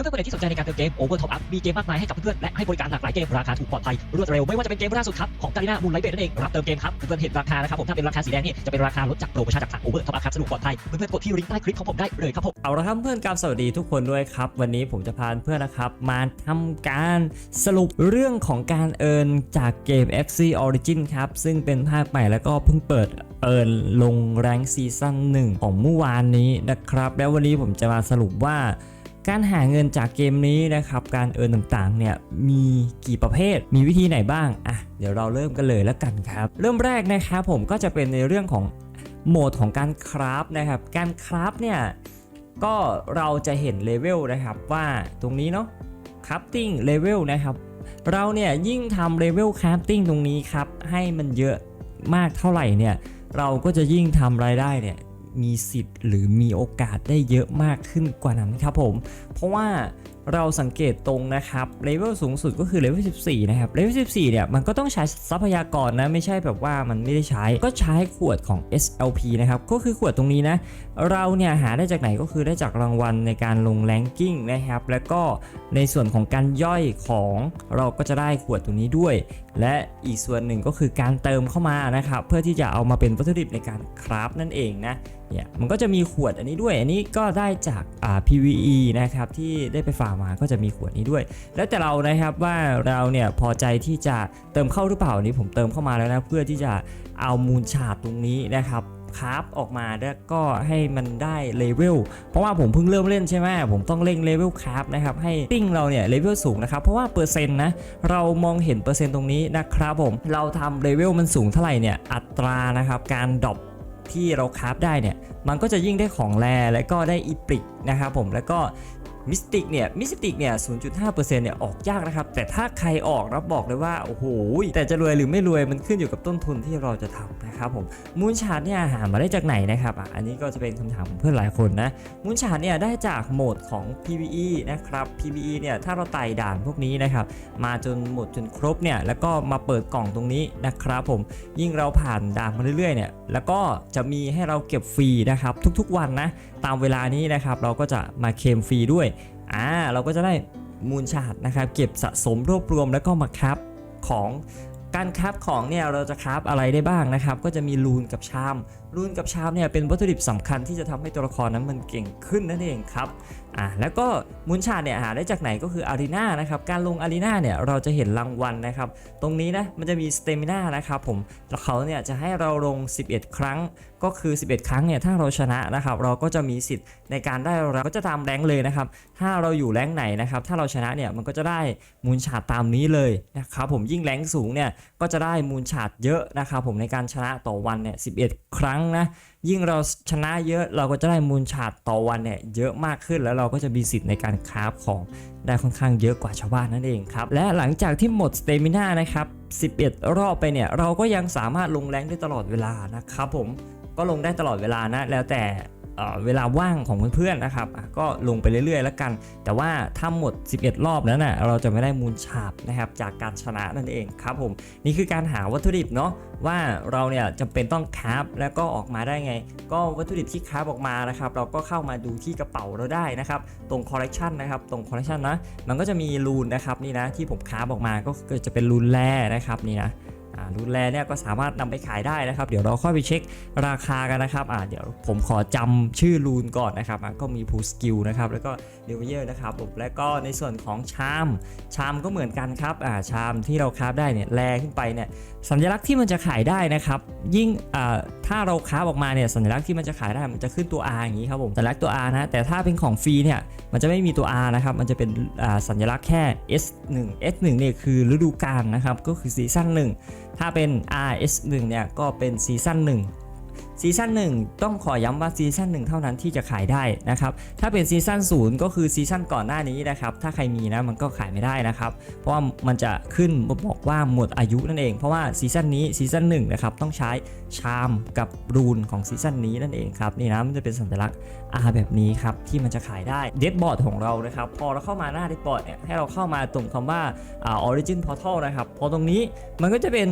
เพื่อนๆคนไหนที่สนใจในการเติมเกม Over Top Up มีเกมมากมายให้กับเพื่อนๆและให้บริการหลากหลายเกมราคาถูกปลอดภัยรวดเร็วไม่ว่าจะเป็นเกมล่าสุดครับของกาลิน่ามูลไลท์เบรนั่นเองรับเติมเกมครับเพื่อนๆเห็นราคานะครับผมถ้าเป็นราคาสีแดงนี่จะเป็นราคาลดจากโปรโมชั่นจากทาง Over Top Up ครับสะดวกปลอดภัยเพื่อนๆกดที่ลิงก์ใต้คลิปของผมได้เลยครับผมเอาละครับเพื่อนกราบสวัสดีทุกคนด้วยครับ วันนี้ผมจะพาเพื่อนนะครับมาทำการสรุปเรื่องของการเอินจากเกม FC Origin ครับซึ่งเป็นภาคใหม่แล้วก็เพิ่งเปิดเอินลงแรงซีซั่น1ของเมื่อวานนี้นะครับ แล้ววันนี้ผมจะมาสรุปว่า การหาเงินจากเกมนี้นะครับ การเอินต่างๆเนี่ยมีกี่ประเภท มีวิธีไหนบ้าง อะ เดี๋ยวเราเริ่มกันเลยแล้วกันครับ เริ่มแรกนะครับผมก็จะเป็นในเรื่องของโหมดของการคราฟนะครับ การคราฟเนี่ยก็เราจะเห็นเลเวลนะครับว่าตรงนี้เนาะคราฟติ้งเลเวลนะครับ เราเนี่ยยิ่งทำเลเวลคราฟติ้งตรงนี้ครับให้มันเยอะมากเท่าไหร่เนี่ยเราก็จะยิ่งทำรายได้เนี่ย มีสิทธิ์หรือมีโอกาสได้เยอะมากขึ้นกว่านั้นครับผม เพราะว่า เราสังเกตตรงนะครับเลเวลสูงสุดก็คือเลเวล14 นะครับเลเวล14 เนี่ยมันก็ต้องใช้ทรัพยากรนะไม่ใช่แบบว่ามันไม่ได้ใช้ก็ใช้ขวดของ SLP นะครับก็คือขวดตรงนี้นะเราเนี่ยหาได้จากไหนก็คือได้จากรางวัลในการลงแรงกิ้งนะครับแล้วก็ในส่วนของการย่อยของเราก็จะได้ขวดตรงนี้ด้วย และอีกส่วนหนึ่งก็คือการเติมเข้ามานะครับเพื่อที่จะเอามาเป็นวัตถุดิบในการคราฟนั่นเองนะเนี่ยมันก็จะมีขวดอันนี้ด้วยอันนี้ก็ได้จากอ่า PVE นะครับที่ได้ไปฝากมาก็จะมีขวดนี้ด้วย แล้วแต่เรานะครับว่าเราเนี่ยพอใจที่จะเติมเข้าหรือเปล่านี้ผมเติมเข้ามาแล้วนะเพื่อที่จะเอามูลชาร์ดตรงนี้นะครับคราฟออกมาแล้วก็ให้มันได้เลเวลเพราะว่าผมเพิ่งเริ่มเล่นใช่ไหมผมต้องเร่งเลเวลคราฟนะครับให้ติ้งเราเนี่ยเลเวลสูงนะครับเพราะว่าเปอร์เซ็นต์นะเรามองเห็นเปอร์เซ็นต์ตรงนี้นะครับผมเราทำเลเวลมันสูงเท่าไหร่เนี่ยอัตรานะครับการดรอปที่เราคราฟได้เนี่ยมันก็จะยิ่งได้ของแรและก็ได้อีปริกนะครับผมแล้วก็ มิสติกเนี่ยมิสติกเนี่ย 0.5%เนี่ยออกยากนะครับ แต่ถ้าใครออกรับบอกเลยว่า โอ้โห แต่จะรวยหรือไม่รวยมันขึ้นอยู่กับต้นทุนที่เราจะทำนะครับผมมูลชาร์ดเนี่ยหามาได้จากไหนนะครับอะอันนี้ก็จะเป็นคำถามของเพื่อนหลายคนนะมูลชาร์ดเนี่ยได้จากโหมดของ PVE นะครับ PVE เนี่ยถ้าเราไต่ด่านพวกนี้นะครับมาจนหมดจนครบเนี่ยแล้วก็มาเปิดกล่องตรงนี้นะครับผมยิ่งเราผ่านด่านมาเรื่อยๆเนี่ยแล้วก็จะมีให้เราเก็บฟรีนะครับทุกๆวันนะตามเวลานี้นะครับเราก็จะมาเคมฟรีด้วย อ่าเราก็จะได้มูลชาร์ดนะครับ เก็บสะสมรวบรวมแล้วก็มาครับของการครับของเนี่ยเราจะครับอะไรได้บ้างนะครับ ก็จะมีลูนกับชาม ลูนกับชามเนี่ยเป็นวัตถุดิบสำคัญที่จะทำให้ตัวละครนั้นมันเก่งขึ้นนั่นเองครับอ่าแล้วก็มูลชาติเนี่ยหาได้จากไหนก็คืออารีนานะครับการลงอารีนาเนี่ยเราจะเห็นรางวัลนะครับตรงนี้นะมันจะมีสเตมินานะครับผมแล้วเขาเนี่ยจะให้เราลง 11 ครั้งก็คือ 11 ครั้งเนี่ยถ้าเราชนะนะครับเราก็จะมีสิทธิ์ในการได้เราก็จะตามแรงเลยนะครับถ้าเราอยู่แรงไหนนะครับถ้าเราชนะเนี่ยมันก็จะได้มูลชาติตามนี้เลยนะครับผมยิ่งแรงสูงเนี่ยก็จะได้มูลชาติเยอะนะครับผมในการชนะต่อวันเนี่ย11 ครั้งนะ ยิ่งเราชนะเยอะเราก็จะได้มูลชาร์ตต่อวันเนี่ยเยอะมากขึ้นแล้วเราก็จะมีสิทธิ์ในการคราฟของได้ค่อนข้างเยอะกว่าชาวบ้านนั่นเองครับ และหลังจากที่หมดสเตมิน่านะครับ 11 รอบไปเนี่ยเราก็ยังสามารถลงแรงได้ตลอดเวลานะครับผมก็ลงได้ตลอดเวลานะแล้วแต่ เวลาว่างของเพื่อนๆนะครับก็ลงไปเรื่อยๆ แล้วกัน แต่ว่าถ้าหมด 11 รอบแล้วนะ่ะเราจะไม่ได้มูลชาร์ตนะครับจากการชนะนั่นเองครับผมนี่คือการหาวัตถุดิบเนาะว่าเราเนี่ยจำเป็นต้องคราฟแล้วก็ออกมาได้ไง ก็วัตถุดิบที่คราฟออกมานะครับเราก็เข้ามาดูที่กระเป๋าเราได้นะครับตรงคอลเลกชันนะครับตรงคอลเลกชันนะมันก็จะมีรูนนะครับนี่นะที่ผมคราฟออกมาก็จะเป็นรูนแร่นะครับนี่นะ รูนแร่เนี่ยก็สามารถนำไปขายได้นะครับ เดี๋ยวเราค่อยไปเช็คราคากันนะครับอ่าเดี๋ยวผมขอจำชื่อรูนก่อนนะครับก็มีพูสกิลนะครับแล้วก็เดวเยอร์นะครับผมและก็ในส่วนของชามชามก็เหมือนกันครับอ่าชามที่เราคราฟได้เนี่ยแลขึ้นไปเนี่ยสัญลักษณ์ที่มันจะขายได้นะครับยิ่งอ่าถ้าเราคราฟออกมาเนี่ยสัญลักษณ์ที่มันจะขายได้มันจะขึ้นตัว R อย่างนี้ครับผมสัญลักษณ์ตัว R นะแต่ถ้าเป็นของฟรีเนี่ยมันจะไม่มีตัว R นะครับมันจะเป็นอ่าสัญลักษณ์แค่ S1 S1 เนี่ยคือฤดูกาลนะครับก็คือซีซั่น1ถ้าเป็น RS1 เนี่ยก็เป็นซีซั่น1 ซีซั่น1 ต้องขอย้ำว่าซีซั่น1 เท่านั้นที่จะขายได้นะครับถ้าเป็นซีซั่น0 ก็คือซีซั่นก่อนหน้านี้นะครับถ้าใครมีนะมันก็ขายไม่ได้นะครับเพราะว่ามันจะขึ้นบอกว่าหมดอายุนั่นเอง เพราะว่าซีซั่นนี้ซีซั่น1นะครับต้องใช้ชามกับรูนของซีซั่นนี้นั่นเองครับนี่นะมันจะเป็นสัญลักษณ์ R แบบนี้ครับที่มันจะขายได้เด d บอร์ดของเรานะครับพอเราเข้ามาหน้าเด d บอร์ดเนี่ยให้เราเข้ามาตรงคำว่าอ่า origin portal นะครับพอตรงนี้มันก็จะเป็น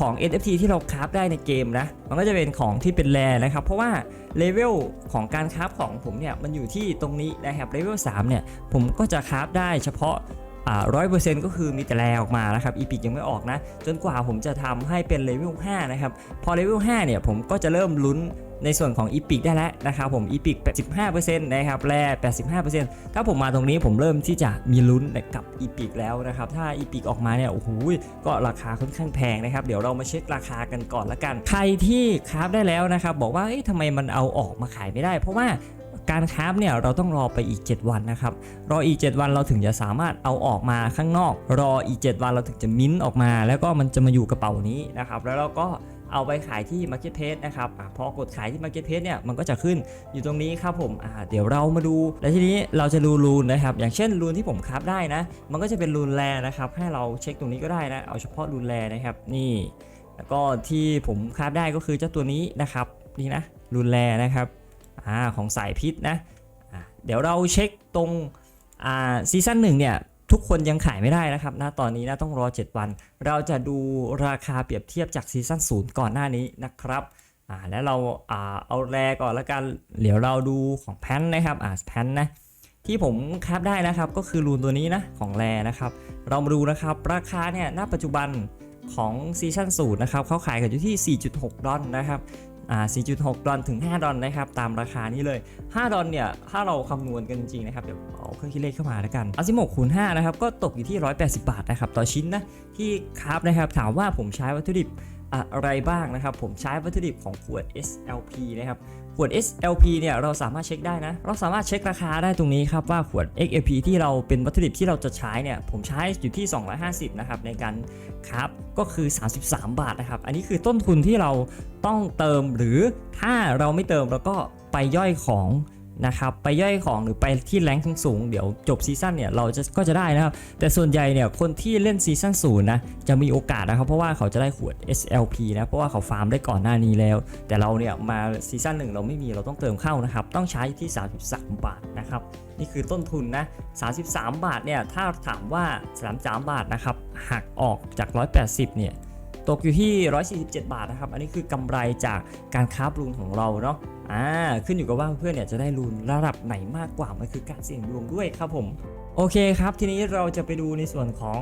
ของ NFT ที่เราคราฟได้ในเกมนะมันก็จะเป็นของที่เป็นแรนะครับ เพราะว่าเลเวลของการคราฟของผมเนี่ยมันอยู่ที่ตรงนี้นะครับเลเวล3เนี่ยผมก็จะคราฟได้เฉพาะร้อยเปอร์เซ็นต์ก็คือมีแต่แรออกมานะครับอีพิกยังไม่ออกนะ จนกว่าผมจะทำให้เป็นเลเวล5นะครับ พอเลเวล5เนี่ยผมก็จะเริ่มลุ้น ในส่วนของอีพิกได้แล้วนะครับผมอีพิก85%นะครับแร่85%ถ้าผมมาตรงนี้ผมเริ่มที่จะมีลุ้นกับอีพิกแล้วนะครับถ้าอีพิกออกมาเนี่ยโอ้โหก็ราคาค่อนข้างแพงนะครับเดี๋ยวเรามาเช็คราคากันก่อนละกัน ใครที่คราฟได้แล้วนะครับบอกว่าเอ๊ะทำไมมันเอาออกมาขายไม่ได้ เพราะว่าการคราฟเนี่ยเราต้องรอไปอีก 7 วันนะครับ รออีก 7 วันเราถึงจะสามารถเอาออกมาข้างนอก รออีก 7 วันเราถึงจะมิ้นท์ออกมา แล้วก็มันจะมาอยู่กระเป๋านี้นะครับ แล้วเราก็ เอาไปขายที่ Marketplace นะครับอพอกดขายที่ Marketplace เนี่ยมันก็จะขึ้นอยู่ตรงนี้ครับผมเดี๋ยวเรามาดู แล้วทีนี้เราจะดูรูนนะครับอย่างเช่นรูนที่ผมคราฟได้นะ มันก็จะเป็นรูนแรนะครับให้เราเช็คตรงนี้ก็ได้นะเอาเฉพาะรูนแรนะครับนี่แล้วก็ที่ผมคราฟได้ก็คือเจ้าตัวนี้นะครับนี่นะรูนแรนะครับอ่าของสายพิษนะเดี๋ยวเราเช็คตรงอ่าซีซั่นหนึ่งเนี่ย ทุกคนยังขายไม่ได้นะครับณตอนนี้นะต้องรอ 7 วัน เราจะดูราคาเปรียบเทียบจากซีซั่นศูนย์ก่อนหน้านี้นะครับอ่าแล้วเราอ่าเอาแรก่อนแล้วกันเดี๋ยวเราดูของแพนนะครับอ่าแพนนะที่ผมคาบได้นะครับก็คือรูนตัวนี้นะของแรนะครับ เรามาดูนะครับราคาเนี่ยณปัจจุบันของซีซั่นศูนย์นะครับเขาขายกันอยู่ที่ 4.6 ดอลนะครับ 4.6 ดอลถึง 5 ดอลนะครับ ตามราคานี้เลย 5 ดอลเนี่ย ถ้าเราคำนวณกันจริงๆนะครับ เดี๋ยวเอาเครื่องคิดเลขเข้ามาแล้วกันเอาซิโมกคูณ5นะครับ ก็ตกอยู่ที่ 180 บาทนะครับ ต่อชิ้นนะ ที่ครับนะครับ ถามว่าผมใช้วัตถุดิบ อะไรบ้างนะครับ ผมใช้วัตถุดิบของขวด SLP นะครับ ขวด SLP เนี่ยเราสามารถเช็คได้นะ เราสามารถเช็คราคาได้ตรงนี้ครับว่าขวด XLP ที่เราเป็นวัตถุดิบที่เราจะใช้เนี่ยผมใช้อยู่ที่ 250 นะครับในการครับก็คือ 33 บาทนะครับ อันนี้คือต้นทุนที่เราต้องเติมหรือถ้าเราไม่เติมเราก็ไปย่อยของ นะครับไปย่อยของหรือไปที่แรงค์สูงเดี๋ยวจบซีซั่นเนี่ยเราจะก็จะได้นะครับ แต่ส่วนใหญ่เนี่ยคนที่เล่นซีซั่นศูนย์นะจะมีโอกาสนะครับ เพราะว่าเขาจะได้ขวด SLP นะเพราะว่าเขาฟาร์มได้ก่อนหน้านี้แล้ว แต่เราเนี่ยมาซีซั่นหนึ่งเราไม่มีเราต้องเติมเข้านะครับ ต้องใช้ที่ 33 บาทนะครับ นี่คือต้นทุนนะ 33 บาทเนี่ยถ้าถามว่า 33 บาทนะครับหักออกจาก 180 เนี่ย ตกอยู่ที่ 147 บาทนะครับ อันนี้คือกำไรจากการค้าบรูนของเราเนาะอ่าขึ้นอยู่กับว่าเพื่อนเนี่ยจะได้รูนระดับไหนมากกว่า มันคือการเสี่ยงดวงด้วยครับผมโอเคครับ ทีนี้เราจะไปดูในส่วนของ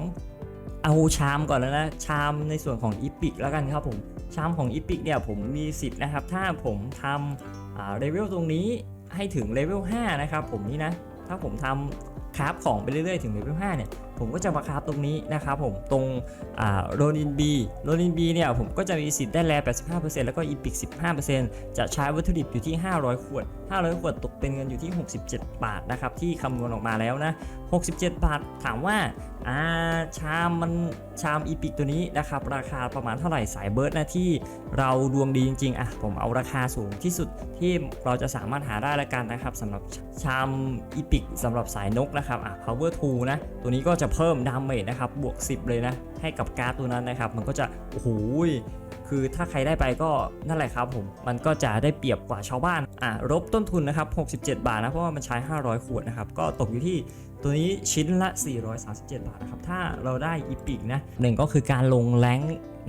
เอาชามก่อนแล้วนะ ชามในส่วนของอีพิกแล้วกันครับผม ชามของอีพิกเนี่ยผมมีสิทธิ์นะครับ ถ้าผมทำอ่าเลเวลตรงนี้ให้ถึงเลเวล5นะครับผมนี่นะ ถ้าผมทำคราฟของไปเรื่อยๆ ถึงเลเวล5เนี่ย ผมก็จะมาคราฟตรงนี้นะครับผมตรงโรนินบีโรนินบีเนี่ยผมก็จะมีสิทธิ์ได้แล85%แล้วก็อีพิก 15%จะใช้วัตถุดิบอยู่ที่ 500 ขวด 500 ขวดตกเป็นเงินอยู่ที่ 67 บาทนะครับที่คำนวณออกมาแล้วนะ 67 บาทถามว่าอ่าชามมันชามอีพิกตัวนี้นะครับราคาประมาณเท่าไหร่สายเบิร์ดนะที่เราดวงดีจริงๆอะผมเอาราคาสูงที่สุดที่เราจะสามารถหาได้ละกันนะครับสำหรับชามอีพิกสำหรับสายนกนะครับอะ power 2นะตัวนี้ก็จะเพิ่มดาเมจนะครับบวก 10 เลยนะให้กับการ์ดตัวนั้นนะครับ มันก็จะโอ้โหคือถ้าใครได้ไปก็นั่นแหละครับผมมันก็จะได้เปรียบกว่าชาวบ้านอะลบต้นทุนนะครับ67 บาทนะเพราะว่ามันใช้ 500 ขวดนะครับก็ตกอยู่ที่ ตัวนี้ชิ้นละ 437 บาทนะครับ ถ้าเราได้อีพิกนะหนึ่งก็คือการลงแรง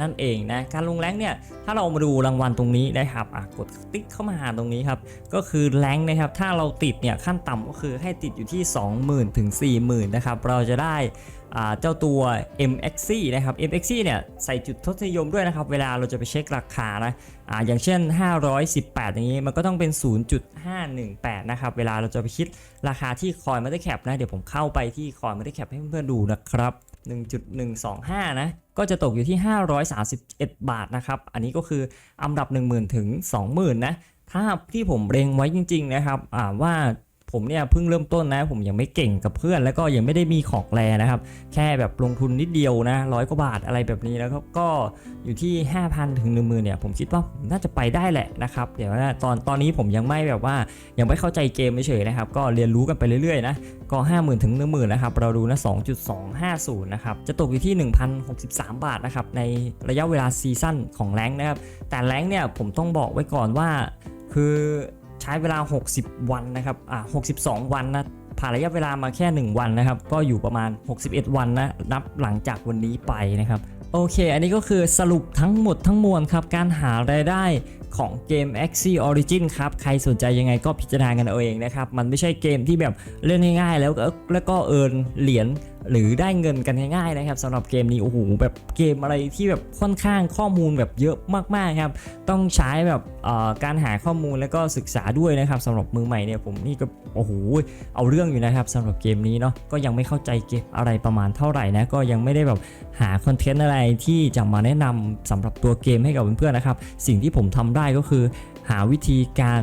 นั่นเองนะ การลงแรงเนี่ย ถ้าเรามาดูรางวัลตรงนี้นะครับอะกดติ๊กเข้ามาหาตรงนี้ครับ ก็คือแรงนะครับ ถ้าเราติดเนี่ยขั้นต่ำก็คือให้ติดอยู่ที่ 20,000 ถึง 40,000 นะครับ เราจะได้ เจ้าตัว MXC นะครับ MXC เนี่ยใส่จุดทศนิยมด้วยนะครับ เวลาเราจะไปเช็คราคานะออย่างเช่น 518 อย่างนี้มันก็ต้องเป็น 0.518 นะครับ เวลาเราจะไปคิดราคาที่คอยมาได้แคปนะ เดี๋ยวผมเข้าไปที่คอยมาได้แคปให้เพื่อนๆดูนะครับ 1.125 นะ ก็จะตกอยู่ที่ 531 บาทนะครับ อันนี้ก็คืออันดับ 10,000 ถึง 20,000 นะ ถ้าที่ผมเร็งไว้จริง ๆ นะครับว่า ผมเนี่ยเพิ่งเริ่มต้นนะ ผมยังไม่เก่งกับเพื่อนแล้วก็ยังไม่ได้มีของแรนะครับ แค่แบบลงทุนนิดเดียวนะร้อยกว่าบาทอะไรแบบนี้แล้วก็อยู่ที่ 5,000ถึง1 0,000เนี่ยผมคิดว่าน่าจะไปได้แหละนะครับเดี๋ยวนะตอนตอนนี้ผมยังไม่แบบว่ายังไม่เข้าใจเกมเฉยๆนะครับ ก็เรียนรู้กันไปเรื่อยๆนะก็ 50,000ถึง10,000นะครับเราดูนะ2.250นะครับจะตกอยู่ที่ 1,063 บาทนะครับในระยะเวลาซีซั่นของแรงนะครับแต่แรงเนี่ยผมต้องบอกไว้ก่อนว่าคือ ช้เวลา 60 วันนะครับอ่า62 วันนะผ่านระยะเวลามาแค่ 1 วันนะครับ ก็อยู่ประมาณ 61 วันนะ นับหลังจากวันนี้ไปนะครับ โอเค อันนี้ก็คือสรุปทั้งหมดทั้งมวลครับ การหารายได้ ของเกม Axie Origin ครับ ใครสนใจยังไงก็พิจารณากันเอาเองนะครับ มันไม่ใช่เกมที่แบบเล่นง่ายๆ แล้วก็แล้วก็เอินเหรียญหรือได้เงินกันง่ายๆนะครับสำหรับเกมนี้โอ้โหแบบเกมอะไรที่แบบค่อนข้างข้อมูลแบบเยอะมากๆครับต้องใช้แบบการหาข้อมูลแล้วก็ศึกษาด้วยนะครับสำหรับมือใหม่เนี่ยผมนี่ก็โอ้โหเอาเรื่องอยู่นะครับสำหรับเกมนี้เนาะก็ยังไม่เข้าใจเกมอะไรประมาณเท่าไหร่นะก็ยังไม่ได้แบบหาคอนเทนต์อะไรที่จะมาแนะนำสำหรับตัวเกมให้กับเพื่อนๆนะครับสิ่งที่ผมทำได้ได้ก็คือ หาวิธีการ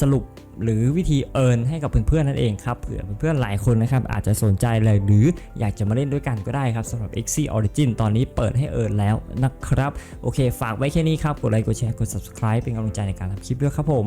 สรุปหรือวิธีเอิร์นให้กับเพื่อนๆนั่นเองครับเผื่อเพื่อนๆหลายคนนะครับอาจจะสนใจเลยหรืออยากจะมาเล่นด้วยกันก็ได้ครับสำหรับ x Origin ตอนนี้เปิดให้เอิร์นแล้วนะครับ โอเค ฝากไว้แค่นี้ครับ กดไลค์กดแชร์กด subscribe เป็นกำลังใจในการทำคลิปด้วยครับผม